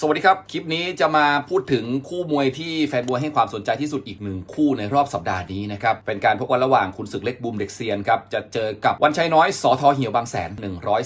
สวัสดีครับ คลิปนี้จะมาพูดถึงคู่มวยที่แฟนมวยให้ความสนใจที่สุดอีกหนึ่งคู่ในรอบสัปดาห์นี้นะครับ เป็นการพบกันระหว่างคุณศึกเล็กบูมเด็กเซียนครับ จะเจอกับวันชัยน้อยสอทอเหี่ยวบางแสน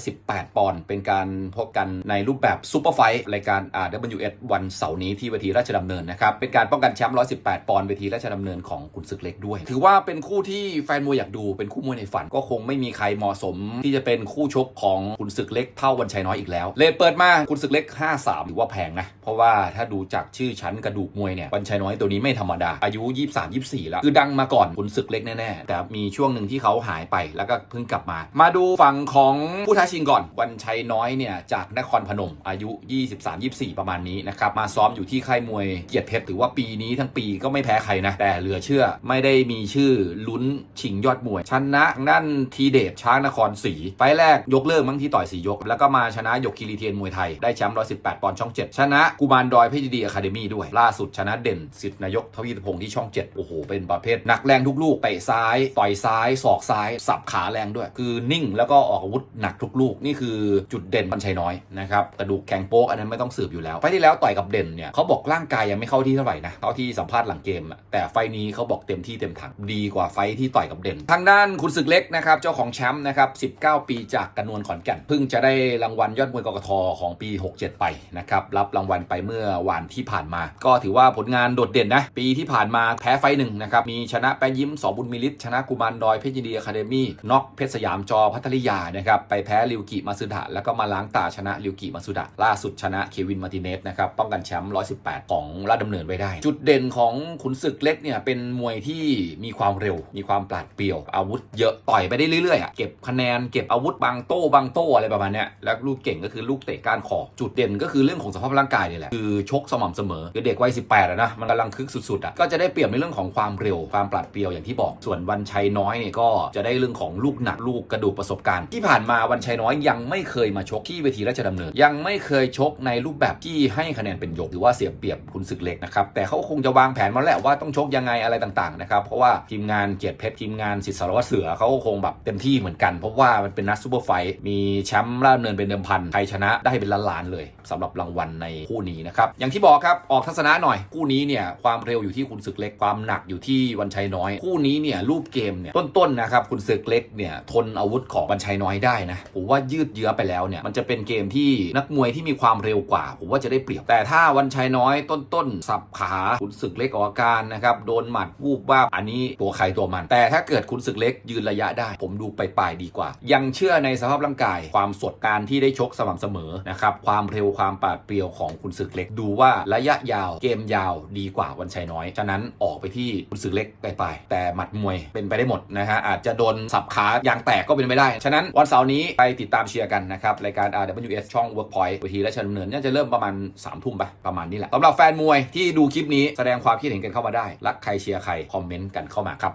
118 ปอนด์เป็นการพบกันในรูปแบบซูเปอร์ไฟท์รายการ RWS วันเสาร์นี้ที่เวทีราชดำเนินนะครับ เป็นการป้องกันแชมป์118 ปอนด์เวทีราชดำเนินของคุณศึกเล็กด้วย ถือว่าเป็นคู่ที่แฟนมวยอยากดูเป็นคู่มวยในฝันก็คงไม่มีใครเหมาะสม ที่จะเป็นคู่ชกของคุณศึกเล็กเท่าวันชัยน้อยอีกแล้วเลเปิดมาคุณศึกเล็ก 53ถือว่าแพงนะ เพราะว่าถ้าดูจากชื่อชั้นกระดูกมวยเนี่ย วันชัยน้อยตัวนี้ไม่ธรรมดา อายุ 23 24 แล้ว คือดังมาก่อนคุณศึกเล็กแน่ๆ แต่มีช่วงหนึ่งที่เขาหายไปแล้วก็เพิ่งกลับมา มาดูฝั่งของผู้ท้าชิงก่อน วันชัยน้อยเนี่ยจากนครพนม อายุ 23 24 ประมาณนี้นะครับ มาซ้อมอยู่ที่ค่ายมวยเกียรติเพชรถือว่าปีนี้ทั้งปีก็ไม่แพ้ใครนะ แต่เหลือเชื่อไม่ได้มีชื่อลุ้นชิงยอดมวยชนะนั่นทีเดชช้างนครศรีไฟแรกยกเลิกมั้งที่ต่อยสียก แล้วก็มาชนะยกคิริเทียนมวยไทยได้แชมป์118ปอนด์ช่อง 7ชนะกุมารดอยเพชรยินดีอะคาเดมี่ด้วย ล่าสุดชนะเด่นสิทธินายกทวีตพงศ์ที่ช่อง 7 โอ้โห เป็นประเภทหนักแรงทุกลูกเตะซ้าย ต่อยซ้าย ศอกซ้าย สับขาแรงด้วย คือนิ่งแล้วก็ออกอาวุธหนักทุกลูก นี่คือจุดเด่นบันชัยน้อยนะครับกระดูกแข็งโป๊กอันนั้นไม่ต้องสืบอยู่แล้ว ไฟที่แล้วต่อยกับเด่นเนี่ยเขาบอกร่างกายยังไม่เข้าที่เท่าไหร่นะเท่าที่สัมภาษณ์หลังเกมแต่ไฟนี้เขาบอกเต็มที่เต็มถังดีกว่าไฟที่ต่อยกับเด่น ทางด้านคุณศึกเล็กนะครับเจ้าของแชมป์นะครับ19 ปีจากกระนวนขอนแก่นเพิ่งจะได้รางวัลยอดมวยกกทของปี 67 ไปนะครับรับรางวัลไปเมื่อวันที่ผ่านมา ก็ถือว่าผลงานโดดเด่นนะ ปีที่ผ่านมาแพ้ไฟหนึ่งนะครับ มีชนะแปะยิ้มสอบุญมิลิตชนะกุมารดอยเพชรยินดีอะคาเดมี่น็อกเพชรสยามจอพัทริยานะครับไปแพ้ริวกิมาสุดะแล้วก็มาล้างตาชนะริวกิมาสุดะล่าสุดชนะเควินมาติเนสนะครับป้องกันแชมป์118 ของราชดำเนินไว้ได้ จุดเด่นของขุนศึกเล็กเนี่ยเป็นมวยที่มีความเร็ว มีความปราดเปรียว อาวุธเยอะต่อยไปได้เรื่อยๆอะเก็บคะแนนเก็บอาวุธบางโต้บางโต้อะไรประมาณเนี้ยแล้วลูกเก่งก็คือลูกเตะก้านคอจุดเด่นก็คือเรื่องของสภาพร่างกายนี่แหละคือชกสม่ำเสมอคือเด็กวัย18อะนะมันกำลังคึกสุดๆอะก็จะได้เปรียบในเรื่องของความเร็วความปราดเปรียวอย่างที่บอก ส่วนวันชัยน้อยเนี่ยก็จะได้เรื่องของลูกหนักลูกกระดูกประสบการณ์ ที่ผ่านมาวันชัยน้อยยังไม่เคยมาชกที่เวทีราชดำเนิน ยังไม่เคยชกในรูปแบบที่ให้คะแนนเป็นยกหรือว่าเสียเปรียบคุณศึกเล็กนะครับแต่เขาคงจะวางแผนมาแล้วว่าต้องชกยังไงอะไรต่างๆนะครับเพราะว่าทีมงานเกียรติเพชรทีมงานสิทธิสารวัตรเสือเขาคงแบบเต็มที่เหมือนกันเพราะว่ามันเป็นนัดซูเปอร์ไฟท์มีแชมป์ราชดำเนินเป็นเดิมพันใครชนะได้เป็นล้านๆเลยสำหรับรางวัลในคู่นี้นะครับ อย่างที่บอกครับ ออกทัศนะหน่อย คู่นี้เนี่ยความเร็วอยู่ที่คุณศึกเล็กความหนักอยู่ที่วันชัยน้อย คู่นี้เนี่ยรูปเกมเนี่ยต้นๆนะครับคุณศึกเล็กเนี่ยทนอาวุธของวันชัยน้อยได้นะผมว่ายืดเยื้อไปแล้วเนี่ยมันจะเป็นเกมที่นักมวยที่มีความเร็วกว่า ผมว่าจะได้เปรียบ แต่ถ้าวันชัยน้อยต้นๆสับขาคุณศึกเล็กออกอาการนะครับโดนหมัดวูบว่าอันนี้ตัวใครตัวมัน แต่ถ้าเกิดคุณศึกเล็กยืนระยะได้ ผมดูไปปลายดีกว่า ยังเชื่อในสภาพร่างกาย ความสดการที่ได้ชกสม่ำเสมอนะครับความเร็วความปาดเปรียวของคุณศึกเล็ก ดูว่าระยะยาวเกมยาวดีกว่าวันชัยน้อย ฉะนั้นออกไปที่คุณศึกเล็กไปลายแต่หมัดมวยเป็นไปได้หมดนะฮะอาจจะโดนสับขายางแตกก็เป็นไปได้ ฉะนั้นวันเสาร์นี้ไปติดตามเชียร์กันนะครับรายการ RWS ช่อง Workpoint เวทีราชดำเนินน่าจะเริ่มประมาณ3ามทุ่มไปประมาณนี้แหละสำหรับแฟนมวยที่ดูคลิปนี้แสดงความคิดเห็นกันเข้ามาได้รักใครเชียร์ใครคอมเมนต์กันเข้ามาครับ